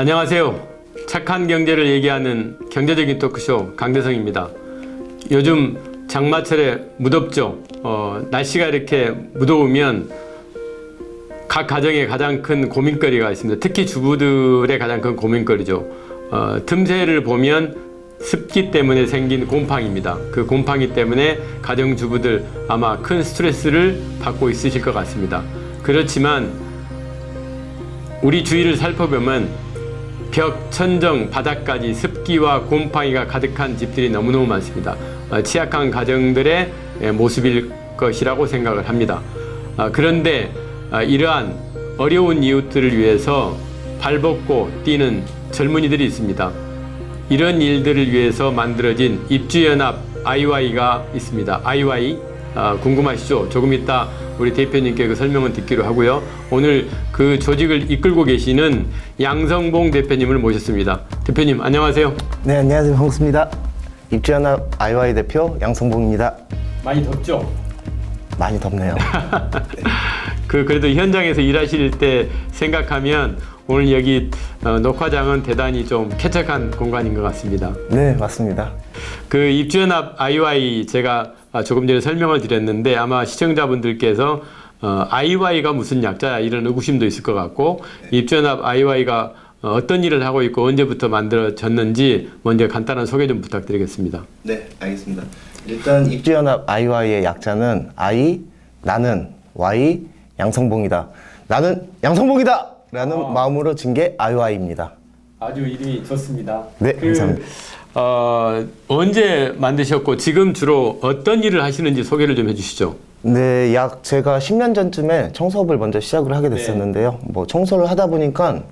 안녕하세요. 착한 경제를 얘기하는 경제적인 토크쇼 강대성입니다. 요즘 장마철에 무덥죠. 어, 날씨가 이렇게 무더우면 각 가정에 가장 큰 고민거리가 있습니다. 특히 주부들의 가장 큰 고민거리죠. 어, 틈새를 보면 습기 때문에 생긴 곰팡입니다. 그 곰팡이 때문에 가정주부들 아마 큰 스트레스를 받고 있으실 것 같습니다. 그렇지만 우리 주위를 살펴보면 벽, 천정, 바닥까지 습기와 곰팡이가 가득한 집들이 너무너무 많습니다. 어, 취약한 가정들의 예, 모습일 것이라고 생각을 합니다. 아, 그런데 아, 이러한 어려운 이웃들을 위해서 발벗고 뛰는 젊은이들이 있습니다. 이런 일들을 위해서 만들어진 입주연합 IY가 있습니다. IY 아, 궁금하시죠? 조금 이따 우리 대표님께 그 설명을 듣기로 하고요. 오늘 그 조직을 이끌고 계시는 양성봉 대표님을 모셨습니다. 대표님 안녕하세요. 네, 안녕하세요. 반갑습니다. 입주연합 IY 대표 양성봉입니다. 많이 덥죠? 많이 덥네요. 그 그래도 현장에서 일하실 때 생각하면 오늘 여기 어, 녹화장은 대단히 좀 쾌적한 공간인 것 같습니다. 네, 맞습니다. 그 입주연합 IY 제가 아, 조금 전에 설명을 드렸는데 아마 시청자분들께서 어, IY가 무슨 약자야 이런 의구심도 있을 것 같고 입주연합 IY가 어떤 일을 하고 있고 언제부터 만들어졌는지 먼저 간단한 소개 좀 부탁드리겠습니다. 네, 알겠습니다. 일단 입주연합 IY의 약자는 I, 나는 Y, 양성봉이다. 나는 양성봉이다! 라는 마음으로 진 게 IY입니다. 아주 이름이 좋습니다. 네, 감사합니다. 어, 언제 만드셨고 지금 주로 어떤 일을 하시는지 소개를 좀 해주시죠. 네, 약 제가 10년 전쯤에 청소업을 먼저 시작을 하게 됐었는데요. 뭐 청소를 하다 보니까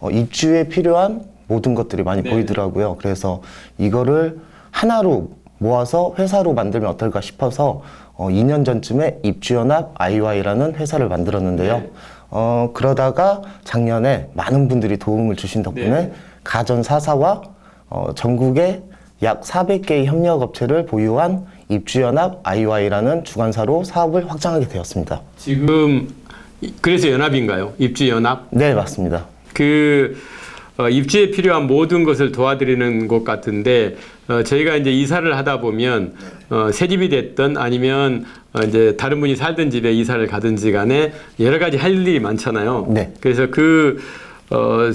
어, 입주에 필요한 모든 것들이 많이 네. 보이더라고요. 그래서 이거를 하나로 모아서 회사로 만들면 어떨까 싶어서 어, 2년 전쯤에 입주연합 IY라는 회사를 만들었는데요. 네. 어, 그러다가 작년에 많은 분들이 도움을 주신 덕분에 네. 가전 사사와 어, 전국에 약 400개의 협력업체를 보유한 입주연합 IY라는 주관사로 사업을 확장하게 되었습니다. 지금 이- 그래서 연합인가요? 입주 연합? 네, 맞습니다. 그 어, 입주에 필요한 모든 것을 도와드리는 곳 같은데 어, 저희가 이제 이사를 하다 보면 어, 새 집이 됐든 아니면 어, 이제 다른 분이 살던 집에 이사를 가든지 간에 여러 가지 할 일이 많잖아요. 네. 그래서 그 어,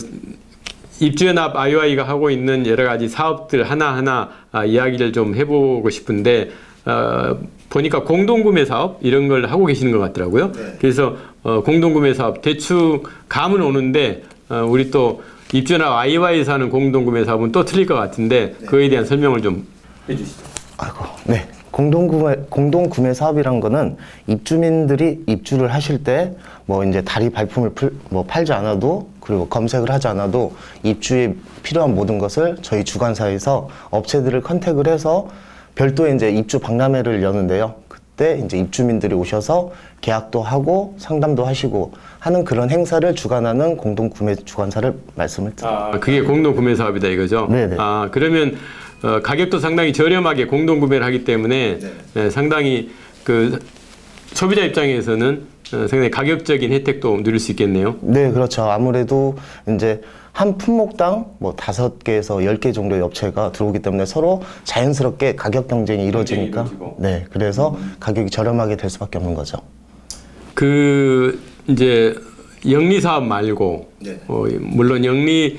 입주연합 IY가 하고 있는 여러 가지 사업들 하나하나 아, 이야기를 좀 해보고 싶은데 어, 보니까 공동구매 사업 이런 걸 하고 계시는 것 같더라고요. 그래서 어, 공동구매 사업 대충 감은 오는데 어, 우리 또 입주연합 IY에서 하는 공동구매 사업은 또 틀릴 것 같은데 그거에 대한 설명을 좀 해주시죠. 아이고, 네. 공동구매, 공동구매 사업이란 거는 입주민들이 입주를 하실 때 뭐 이제 다리 발품을 풀, 뭐 팔지 않아도 그리고 검색을 하지 않아도 입주에 필요한 모든 것을 저희 주관사에서 업체들을 컨택을 해서 별도의 이제 입주 박람회를 여는데요. 그때 이제 입주민들이 오셔서 계약도 하고 상담도 하시고 하는 그런 행사를 주관하는 공동구매 주관사를 말씀을 드립니다. 아, 그게 공동구매 사업이다 이거죠? 네네. 아, 그러면 어, 가격도 상당히 저렴하게 공동 구매를 하기 때문에 예, 상당히 그 소비자 입장에서는 어, 상당히 가격적인 혜택도 누릴 수 있겠네요. 네, 그렇죠. 아무래도 이제 한 품목당 뭐 다섯 개에서 열 개 정도의 업체가 들어오기 때문에 서로 자연스럽게 가격 경쟁이 이루어지니까. 네, 그래서 가격이 저렴하게 될 수밖에 없는 거죠. 그 이제 영리 사업 말고 네. 어, 물론 영리를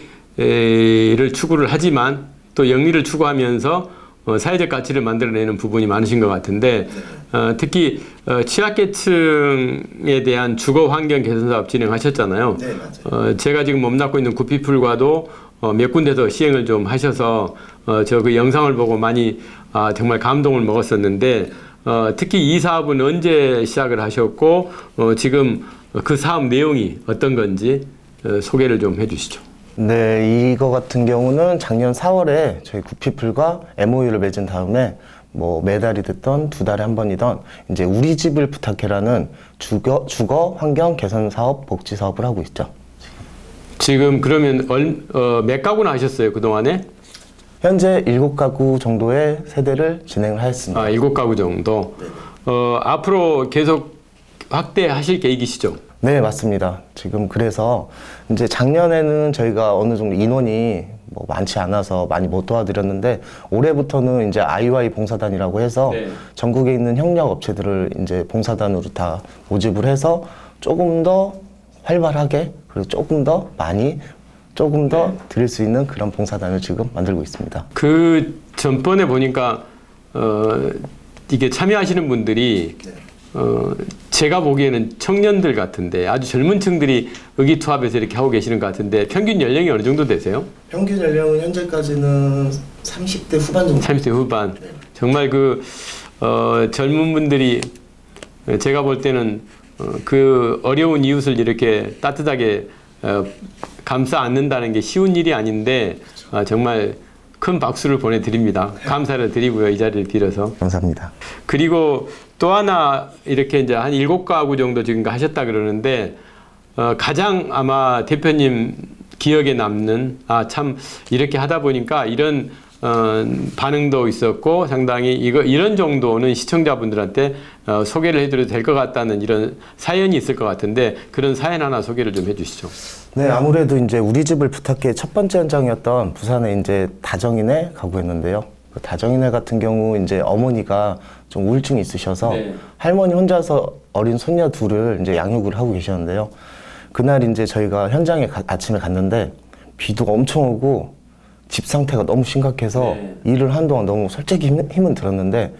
추구를 하지만 또 영리를 추구하면서 어, 사회적 가치를 만들어내는 부분이 많으신 것 같은데 어, 특히 어, 취약계층에 대한 주거 환경 개선 사업 진행하셨잖아요. 네, 맞아요. 어, 제가 지금 몸담고 있는 구피풀과도 어, 몇 군데서 시행을 좀 하셔서 어, 저 그 영상을 보고 많이 아, 정말 감동을 먹었었는데 어, 특히 이 사업은 언제 시작을 하셨고 어, 지금 그 사업 내용이 어떤 건지 어, 소개를 좀 해주시죠. 네, 이거 같은 경우는 작년 4월에 저희 구피플과 MOU를 맺은 다음에 뭐 매달이 됐던 두 달에 한 번이던 이제 우리 집을 부탁해라는 주거 주거 환경 개선 사업 복지 사업을 하고 있죠. 지금 그러면 얼, 어, 몇 가구나 하셨어요 그 동안에? 현재 일곱 가구 정도의 세대를 진행을 하였습니다. 아 일곱 가구 정도. 어, 앞으로 계속 확대하실 계획이시죠? 네, 맞습니다. 지금 그래서 이제 작년에는 저희가 어느 정도 인원이 뭐 많지 않아서 많이 못 도와드렸는데 올해부터는 이제 IY 봉사단이라고 해서 네. 전국에 있는 협력 업체들을 이제 봉사단으로 다 모집을 해서 조금 더 활발하게 그리고 조금 더 많이 조금 더 드릴 수 있는 그런 봉사단을 지금 만들고 있습니다. 그 전번에 보니까 어, 이게 참여하시는 분들이 어, 제가 보기에는 청년들 같은데 아주 젊은 층들이 의기투합해서 이렇게 하고 계시는 것 같은데 평균 연령이 어느 정도 되세요? 평균 연령은 현재까지는 30대 후반 정도. 30대 후반. 정말 그 어, 젊은 분들이 제가 볼 때는 어, 그 어려운 이웃을 이렇게 따뜻하게 어, 감싸 안는다는 게 쉬운 일이 아닌데 아, 정말 큰 박수를 보내드립니다. 감사를 드리고요 이 자리를 빌어서. 감사합니다. 그리고 또 하나 이렇게 이제 한 일곱 가구 정도 지금 하셨다 그러는데 어, 가장 아마 대표님 기억에 남는 아 참 이렇게 하다 보니까 이런 어, 반응도 있었고 상당히 이거 이런 정도는 시청자분들한테 어, 소개를 해드려도 될 것 같다는 이런 사연이 있을 것 같은데 그런 사연 하나 소개를 좀 해주시죠. 네, 아무래도 이제 우리 집을 부탁해 첫 번째 현장이었던 부산에 이제 다정이네 가구였는데요. 그 다정이네 같은 경우 이제 어머니가 좀 우울증이 있으셔서 네. 할머니 혼자서 어린 손녀 둘을 이제 양육을 하고 계셨는데요. 그날 이제 저희가 현장에 가- 아침에 갔는데 비도 엄청 오고 집 상태가 너무 심각해서 네. 일을 한 동안 너무 솔직히 힘, 힘은 들었는데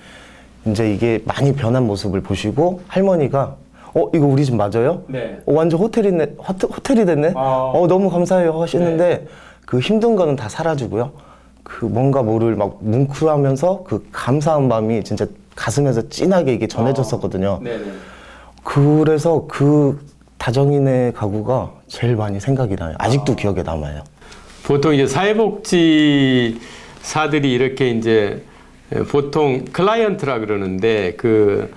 이제 이게 많이 변한 모습을 보시고 할머니가 어 이거 우리 집 맞아요? 네. 어, 완전 호텔이네 호텔, 호텔이 됐네. 아. 어 너무 감사해요 하시는데 그 힘든 거는 다 사라지고요. 그 뭔가 모를 막 뭉클하면서 그 감사한 마음이 진짜 가슴에서 진하게 이게 전해졌었거든요. 네네. 그래서 그 다정이네 가구가 제일 많이 생각이 나요. 아직도 기억에 남아요. 보통 이제 사회복지사들이 이렇게 이제 보통 클라이언트라 그러는데 그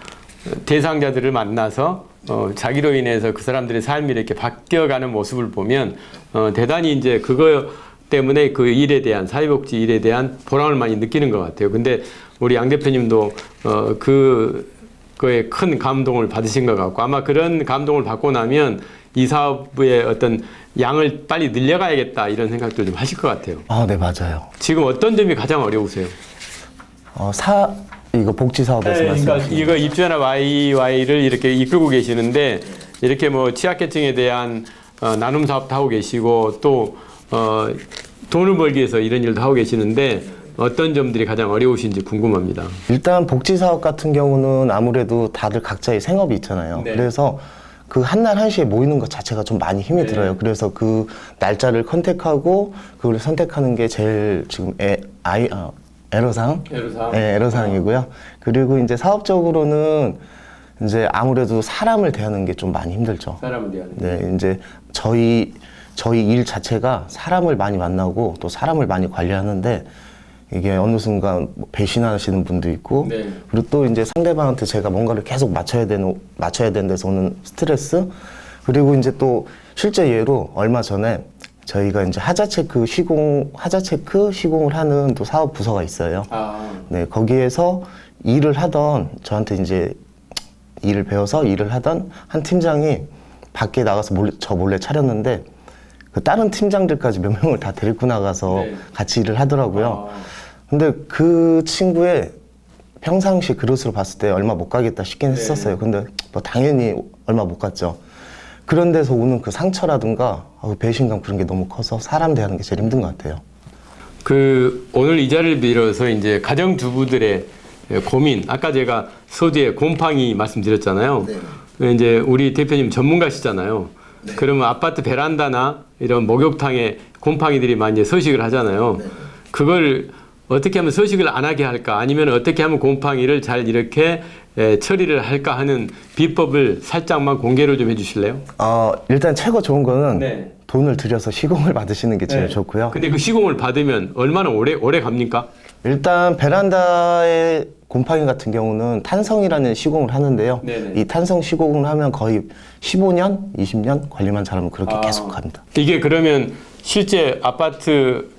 대상자들을 만나서 어, 자기로 인해서 그 사람들의 삶이 이렇게 바뀌어가는 모습을 보면 어, 대단히 이제 그거 때문에 그 일에 대한 사회복지 일에 대한 보람을 많이 느끼는 것 같아요. 근데 우리 양 대표님도 어, 그 그에 큰 감동을 받으신 것 같고 아마 그런 감동을 받고 나면 이 사업의 어떤 양을 빨리 늘려가야겠다 이런 생각도 좀 하실 것 같아요. 아, 네 맞아요. 지금 어떤 점이 가장 어려우세요? 어, 사 이거 복지 사업에서 네, 그러니까 말씀하신 이거 입주연합 YY를 이렇게 이끌고 계시는데 이렇게 뭐 취약계층에 대한 어, 나눔 사업도 하고 계시고 또 어, 돈을 벌기 위해서 이런 일도 하고 계시는데 어떤 점들이 가장 어려우신지 궁금합니다. 일단 복지 사업 같은 경우는 아무래도 다들 각자의 생업이 있잖아요. 네. 그래서 그 한날 한시에 모이는 것 자체가 좀 많이 힘이 네. 들어요. 그래서 그 날짜를 컨택하고 그걸 선택하는 게 제일 지금 애, 아이 아, 애로사항? 애로사항? 네, 애로사항이고요. 그리고 이제 사업적으로는 이제 아무래도 사람을 대하는 게 좀 많이 힘들죠. 사람을 대하는. 네, 이제 저희 저희 일 자체가 사람을 많이 만나고 또 사람을 많이 관리하는데 이게 어느 순간 뭐 배신하시는 분도 있고 네. 그리고 또 이제 상대방한테 제가 뭔가를 계속 맞춰야 되는 맞춰야 되는 데서 오는 스트레스 그리고 이제 또 실제 예로 얼마 전에 저희가 이제 하자 체크 시공 하자 체크 시공을 하는 또 사업 부서가 있어요. 아, 네, 거기에서 일을 하던 저한테 이제 일을 배워서 일을 하던 한 팀장이 밖에 나가서 몰래, 저 몰래 차렸는데 그 다른 팀장들까지 몇 명을 다 데리고 나가서 네. 같이 일을 하더라고요. 아. 근데 그 친구의 평상시 그릇으로 봤을 때 얼마 못 가겠다 싶긴 네. 했었어요. 근데 뭐 당연히 얼마 못 갔죠. 그런 데서 오는 그 상처라든가 아, 배신감 그런 게 너무 커서 사람 대하는 게 제일 힘든 것 같아요. 그 오늘 이 자리를 빌어서 이제 가정 주부들의 고민 아까 제가 서두에 곰팡이 말씀드렸잖아요. 이제 우리 대표님 전문가시잖아요. 그러면 아파트 베란다나 이런 목욕탕에 곰팡이들이 많이 서식을 하잖아요. 그걸 어떻게 하면 서식을 안 하게 할까 아니면 어떻게 하면 곰팡이를 잘 이렇게 에, 처리를 할까 하는 비법을 살짝만 공개를 좀 해주실래요? 어, 일단 최고 좋은 거는 네. 돈을 들여서 시공을 받으시는 게 제일 좋고요. 근데 그 시공을 받으면 얼마나 오래 오래 갑니까? 일단 베란다의 곰팡이 같은 경우는 탄성이라는 시공을 하는데요. 네네. 이 탄성 시공을 하면 거의 15년, 20년 관리만 잘하면 그렇게 아. 계속 갑니다. 이게 그러면 실제 아파트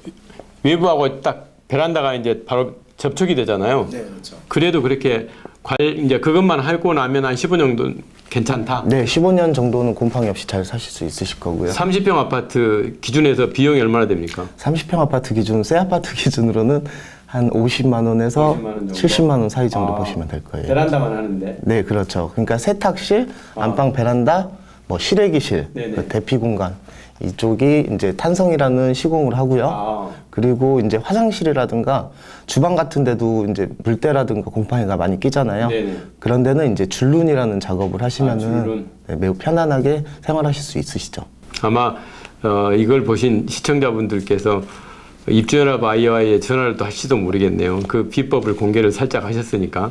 외부하고 딱 베란다가 이제 바로 접촉이 되잖아요. 네, 그렇죠. 그래도 그렇게 관 이제 그것만 하고 나면 한 15년 정도 괜찮다. 네, 15년 정도는 곰팡이 없이 잘 사실 수 있으실 거고요. 30평 아파트 기준에서 비용이 얼마나 됩니까? 30평 아파트 기준, 새 아파트 기준으로는 한 50만 원에서 50만 원 정도? 70만 원 사이 정도 아, 보시면 될 거예요. 베란다만 하는데. 네, 그렇죠. 그러니까 세탁실, 안방 베란다, 뭐 실외기실, 네네. 그 대피 공간 이쪽이 이제 탄성이라는 시공을 하고요. 아. 그리고 이제 화장실이라든가 주방 같은 데도 이제 물때라든가 곰팡이가 많이 끼잖아요. 네네. 그런 데는 이제 줄눈이라는 작업을 하시면은 아, 줄눈. 네, 매우 편안하게 생활하실 수 있으시죠. 아마 어, 이걸 보신 시청자분들께서 입주연합 아이와이에 전화를 또 하시도 모르겠네요. 그 비법을 공개를 살짝 하셨으니까.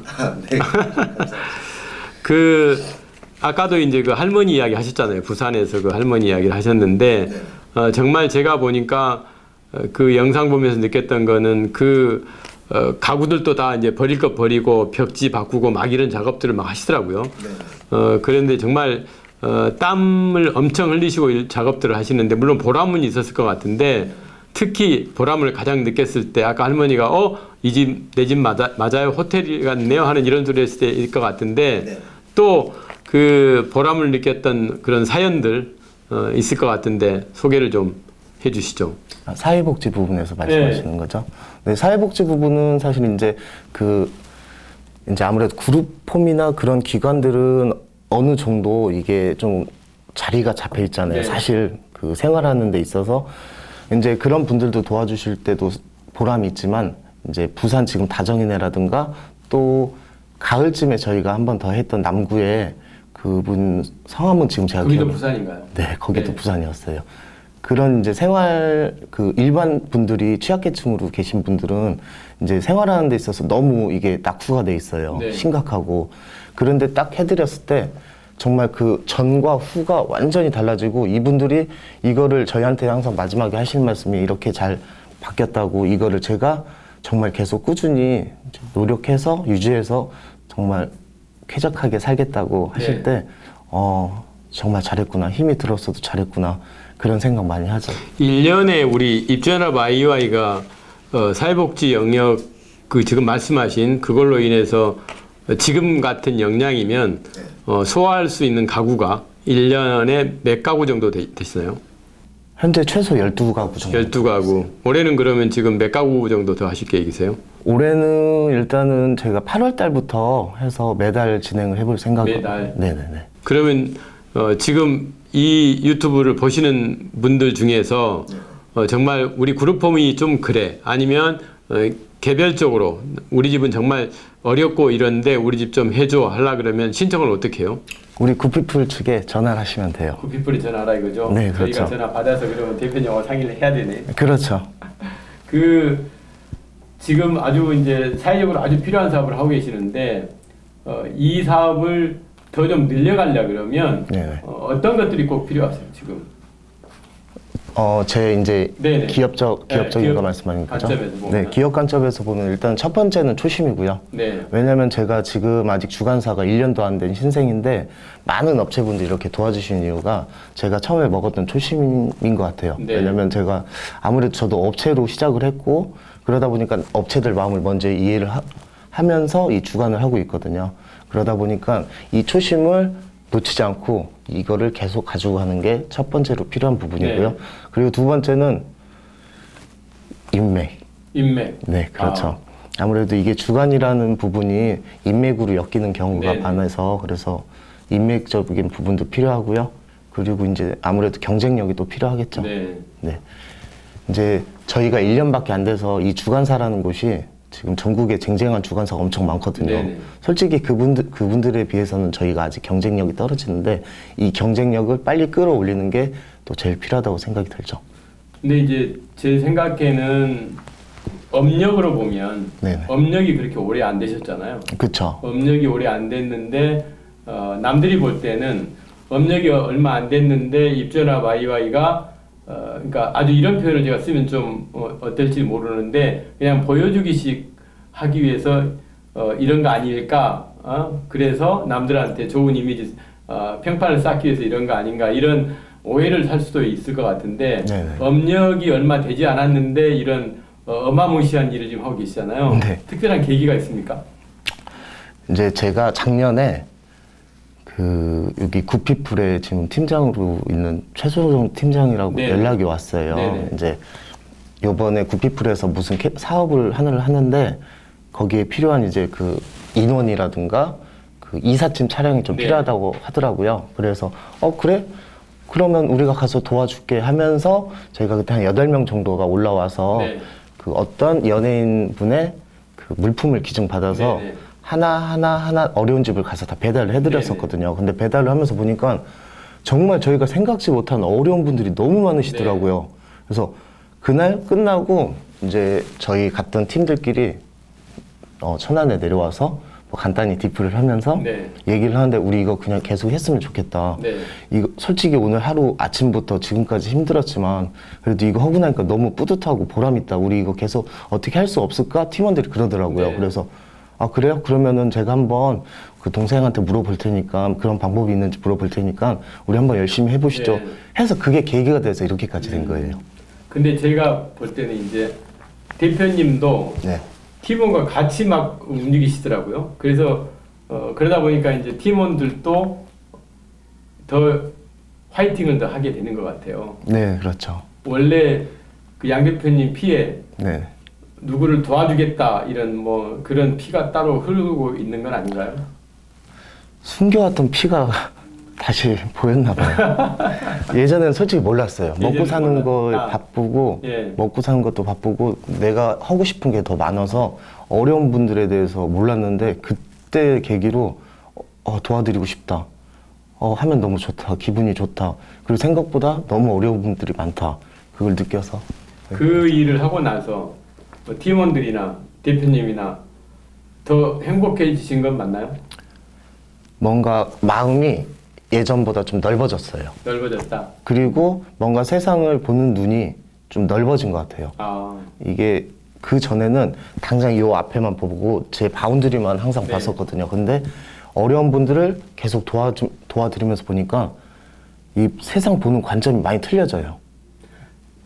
네. 그 아까도 이제 그 할머니 이야기 하셨잖아요. 부산에서 그 할머니 이야기를 하셨는데 어, 정말 제가 보니까 어, 그 영상 보면서 느꼈던 거는 그 어, 가구들도 다 이제 버릴 것 버리고 벽지 바꾸고 막 이런 작업들을 막 하시더라고요. 어, 그런데 정말 어, 땀을 엄청 흘리시고 이 작업들을 하시는데 물론 보람은 있었을 것 같은데 특히 보람을 가장 느꼈을 때 아까 할머니가 어 이 집 내 집 맞아 맞아요 호텔 같네요 하는 이런 소리 했을 때일 것 같은데 또그 보람을 느꼈던 그런 사연들 어, 있을 것 같은데 소개를 좀 해주시죠. 아, 사회복지 부분에서 말씀하시는 네. 거죠. 네, 사회복지 부분은 사실 이제 그 이제 아무래도 그룹홈이나 그런 기관들은 어느 정도 이게 좀 자리가 잡혀 있잖아요. 네. 사실 그 생활하는 데 있어서 이제 그런 분들도 도와주실 때도 보람이 있지만 이제 부산 지금 다정이네라든가 또 가을쯤에 저희가 한 번 더 했던 남구에 그분 성함은 지금 제가 거기도 기억- 부산인가요? 네, 거기도 네. 부산이었어요. 그런 이제 생활 그 일반 분들이 취약계층으로 계신 분들은 이제 생활하는 데 있어서 너무 이게 낙후가 돼 있어요. 네. 심각하고 그런데 딱 해드렸을 때 정말 그 전과 후가 완전히 달라지고 이분들이 이거를 저희한테 항상 마지막에 하시는 말씀이 이렇게 잘 바뀌었다고 이거를 제가 정말 계속 꾸준히 노력해서 유지해서 정말 쾌적하게 살겠다고 하실 네. 때 어, 정말 잘했구나. 힘이 들었어도 잘했구나. 그런 생각 많이 하죠. 1년에 우리 입주연합 아이와이가 어, 사회복지 영역 그 지금 말씀하신 그걸로 인해서 지금 같은 역량이면 어, 소화할 수 있는 가구가 1년에 몇 가구 정도 되, 되시나요? 현재 최소 12가구 정도. 12가구. 올해는 그러면 지금 몇 가구 정도 더 하실 계획이세요? 올해는 일단은 제가 8월 달부터 해서 매달 진행을 해볼 생각이에요. 매달? 네네네. 그러면 어, 지금 이 유튜브를 보시는 분들 중에서 어, 정말 우리 그룹홈이 좀 그래 아니면 어, 개별적으로 우리 집은 정말 어렵고 이런데 우리 집 좀 해줘 하려 그러면 신청을 어떻게 해요? 우리 굿피플 측에 전화를 하시면 돼요. 구피플이 전화하라 이거죠? 네, 그렇죠. 저희가 전화 받아서 그러면 대표님하고 상의를 해야 되네. 그렇죠. 그 지금 아주 이제 사회적으로 아주 필요한 사업을 하고 계시는데 어, 이 사업을 더 좀 늘려가려 그러면 네네. 어, 어떤 것들이 꼭 필요하세요 지금? 어, 제 이제 네네. 기업적 네, 기업적인 기업 거 말씀하는 거죠. 관점에서 보면. 네, 기업 관점에서 보면 일단 첫 번째는 초심이고요. 네. 왜냐면 제가 지금 아직 주간사가 1년도 안 된 신생인데 많은 업체분들이 이렇게 도와주신 이유가 제가 처음에 먹었던 초심인 것 같아요. 네. 왜냐면 제가 아무래도 저도 업체로 시작을 했고 그러다 보니까 업체들 마음을 먼저 이해를 하, 하면서 이 주간을 하고 있거든요. 그러다 보니까 이 초심을 놓치지 않고 이거를 계속 가지고 가는 게 첫 번째로 필요한 부분이고요. 네. 그리고 두 번째는 인맥. 인맥. 네, 그렇죠. 아. 무래도 이게 주간이라는 부분이 인맥으로 엮이는 경우가 네네. 많아서 그래서 인맥적인 부분도 필요하고요. 그리고 이제 아무래도 경쟁력이 또 필요하겠죠. 네. 네. 이제 저희가 1년밖에 안 돼서 이 주간사라는 곳이 지금 전국에 쟁쟁한 주간사가 엄청 많거든요. 네네. 솔직히 그분들, 그분들에 비해서는 저희가 아직 경쟁력이 떨어지는데 이 경쟁력을 빨리 끌어올리는 게 또 제일 필요하다고 생각이 들죠. 근데 이제 제 생각에는 업력으로 보면 네네. 업력이 그렇게 오래 안 되셨잖아요. 그쵸. 업력이 오래 안 됐는데 어, 남들이 볼 때는 업력이 얼마 안 됐는데 입전합 아이와이가 어, 그러니까 아주 이런 표현을 제가 쓰면 좀 어, 어떨지 모르는데 그냥 보여주기식 하기 위해서 어, 이런 거 아닐까? 어? 그래서 남들한테 좋은 이미지 어, 평판을 쌓기 위해서 이런 거 아닌가 이런 오해를 살 수도 있을 것 같은데 네네. 업력이 얼마 되지 않았는데 이런 어, 어마무시한 일을 지금 하고 계시잖아요. 네. 특별한 계기가 있습니까? 이제 제가 작년에 그그 여기 구피풀에 지금 팀장으로 있는 최소정 팀장이라고 네. 연락이 왔어요. 네네. 이제 요번에 구피풀에서 무슨 캐- 사업을 하나를 하는데 거기에 필요한 이제 그 인원이라든가 그 이삿짐 차량이 좀 네. 필요하다고 하더라고요. 그래서 어 그래? 그러면 우리가 가서 도와줄게 하면서 저희가 그때 한 여덟 명 정도가 올라와서 네. 그 어떤 연예인 분의 그 물품을 기증 받아서 네네. 하나 하나 하나 어려운 집을 가서 다 배달을 해드렸었거든요. 근데 배달을 하면서 보니까 정말 저희가 생각지 못한 어려운 분들이 너무 많으시더라고요. 네. 그래서 그날 끝나고 이제 저희 갔던 팀들끼리 어, 천안에 내려와서 뭐 간단히 디프를 하면서 네. 얘기를 하는데 우리 이거 그냥 계속 했으면 좋겠다. 네. 이거 솔직히 오늘 하루 아침부터 지금까지 힘들었지만 그래도 이거 하고 나니까 너무 뿌듯하고 보람 있다. 우리 이거 계속 어떻게 할 수 없을까? 팀원들이 그러더라고요. 네. 그래서 아 그래요? 그러면은 제가 한번 그 동생한테 물어볼 테니까 그런 방법이 있는지 물어볼 테니까 우리 한번 열심히 해보시죠. 네. 해서 그게 계기가 돼서 이렇게까지 된 거예요. 근데 제가 볼 때는 이제 대표님도 네. 팀원과 같이 막 움직이시더라고요. 그래서 어, 그러다 보니까 이제 팀원들도 더 화이팅을 더 하게 되는 것 같아요. 네, 그렇죠. 원래 그 양 대표님 피에 네. 누구를 도와주겠다 이런 뭐 그런 피가 따로 흐르고 있는 건 아닌가요? 숨겨왔던 피가 다시 보였나 봐요. 예전에는 솔직히 몰랐어요. 먹고 예전엔 사는 거에 몰랐- 아. 바쁘고 예. 먹고 사는 것도 바쁘고 내가 하고 싶은 게 더 많아서 어려운 분들에 대해서 몰랐는데 그때 계기로 어, 도와드리고 싶다. 어, 하면 너무 좋다. 기분이 좋다. 그리고 생각보다 너무 어려운 분들이 많다. 그걸 느껴서 그 일을 하고 나서 뭐 팀원들이나 대표님이나 더 행복해지신 건 맞나요? 뭔가 마음이 예전보다 좀 넓어졌어요. 넓어졌다. 그리고 뭔가 세상을 보는 눈이 좀 넓어진 것 같아요. 아, 이게 그 전에는 당장 요 앞에만 보고 제 바운드리만 항상 네. 봤었거든요. 근데 어려운 분들을 계속 도와주, 도와드리면서 보니까 이 세상 보는 관점이 많이 틀려져요.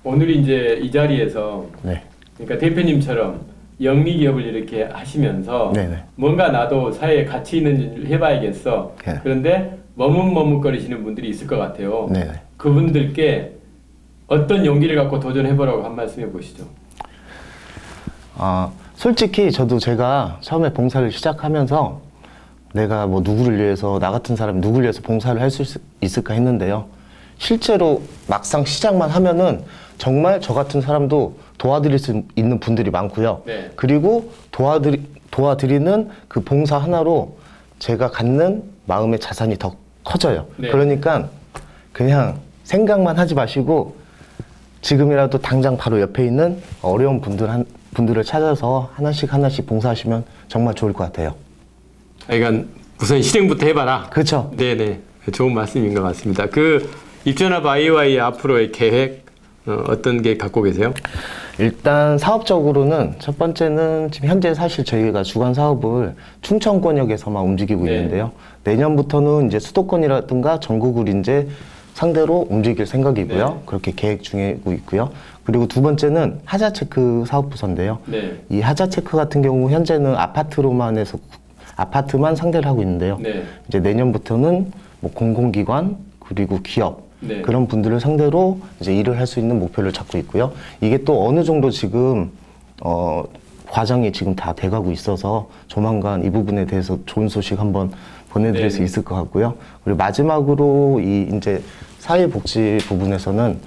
오늘 이제 이 자리에서 네. 그러니까 대표님처럼 영리 기업을 이렇게 하시면서 네네. 뭔가 나도 사회에 가치 있는 일을 해봐야겠어. 네. 그런데 머뭇머뭇거리시는 분들이 있을 것 같아요. 네네. 그분들께 어떤 용기를 갖고 도전해보라고 한 말씀 해 보시죠. 아, 솔직히 저도 제가 처음에 봉사를 시작하면서 내가 뭐 누구를 위해서 나 같은 사람이 누구를 위해서 봉사를 할 수 있을까 했는데요. 실제로 막상 시작만 하면은 정말 저 같은 사람도 도와드릴 수 있는 분들이 많고요. 네. 그리고 도와드리, 도와드리는 그 봉사 하나로 제가 갖는 마음의 자산이 더 커져요. 네. 그러니까 그냥 생각만 하지 마시고 지금이라도 당장 바로 옆에 있는 어려운 분들 한, 분들을 찾아서 하나씩 하나씩 봉사하시면 정말 좋을 것 같아요. 그러니까 우선 실행부터 해봐라. 그렇죠? 네네 좋은 말씀인 것 같습니다. 그 입전합 아이와이 앞으로의 계획 어, 어떤 게 갖고 계세요? 일단 사업적으로는 첫 번째는 지금 현재 사실 저희가 주간 사업을 충청권역에서만 움직이고 네. 있는데요. 내년부터는 이제 수도권이라든가 전국을 이제 상대로 움직일 생각이고요. 네. 그렇게 계획 중이고 있고요. 그리고 두 번째는 하자 체크 사업 부서인데요. 네. 이 하자 체크 같은 경우 현재는 아파트로만 해서 아파트만 상대를 하고 있는데요. 네. 이제 내년부터는 뭐 공공기관 그리고 기업 네. 그런 분들을 상대로 이제 일을 할 수 있는 목표를 잡고 있고요. 이게 또 어느 정도 지금 어 과정이 지금 다 돼가고 있어서 조만간 이 부분에 대해서 좋은 소식 한번 보내드릴 수 네네. 있을 것 같고요. 그리고 마지막으로 이 이제 사회복지 부분에서는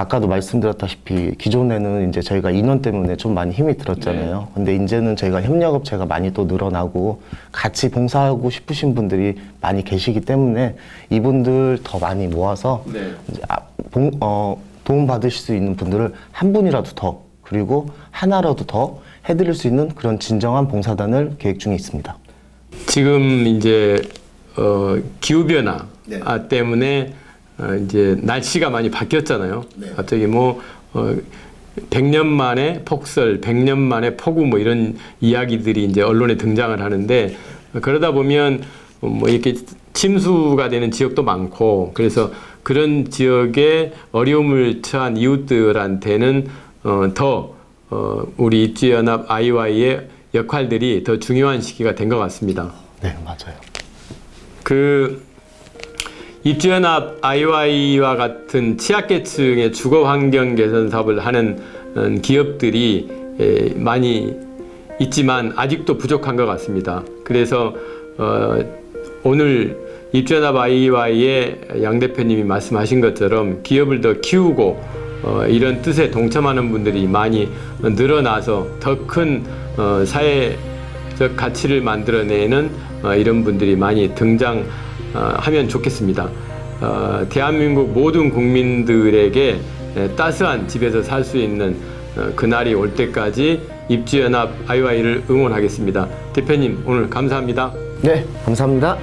아까도 말씀드렸다시피 기존에는 이제 저희가 인원 때문에 좀 많이 힘이 들었잖아요. 근데 이제는 저희가 협력업체가 많이 또 늘어나고 같이 봉사하고 싶으신 분들이 많이 계시기 때문에 이분들 더 많이 모아서 네. 이제 아, 봉, 어, 도움 받으실 수 있는 분들을 한 분이라도 더 그리고 하나라도 더 해드릴 수 있는 그런 진정한 봉사단을 계획 중에 있습니다. 지금 이제 어, 기후 변화 네. 아, 때문에 어, 이제 날씨가 많이 바뀌었잖아요. 네. 갑자기 뭐 어, 100년 만에 폭설, 100년 만에 폭우 뭐 이런 이야기들이 이제 언론에 등장을 하는데 어, 그러다 보면 어, 뭐 이렇게 침수가 되는 지역도 많고 그래서 그런 지역에 어려움을 처한 이웃들한테는 어, 더 어, 우리 입지연합 아이와이의 역할들이 더 중요한 시기가 된 것 같습니다. 네, 맞아요. 그 입주연합 IY와 같은 취약계층의 주거 환경 개선 사업을 하는 음, 기업들이 에, 많이 있지만 아직도 부족한 것 같습니다. 그래서 어, 오늘 입주연합 IY의 양 대표님이 말씀하신 것처럼 기업을 더 키우고 어, 이런 뜻에 동참하는 분들이 많이 늘어나서 더 큰 어, 사회적 가치를 만들어내는 어, 이런 분들이 많이 등장 하면 좋겠습니다. 어, 대한민국 모든 국민들에게 에, 따스한 집에서 살 수 있는 어, 그날이 올 때까지 입주연합 IY를 응원하겠습니다. 대표님 오늘 감사합니다. 네, 감사합니다.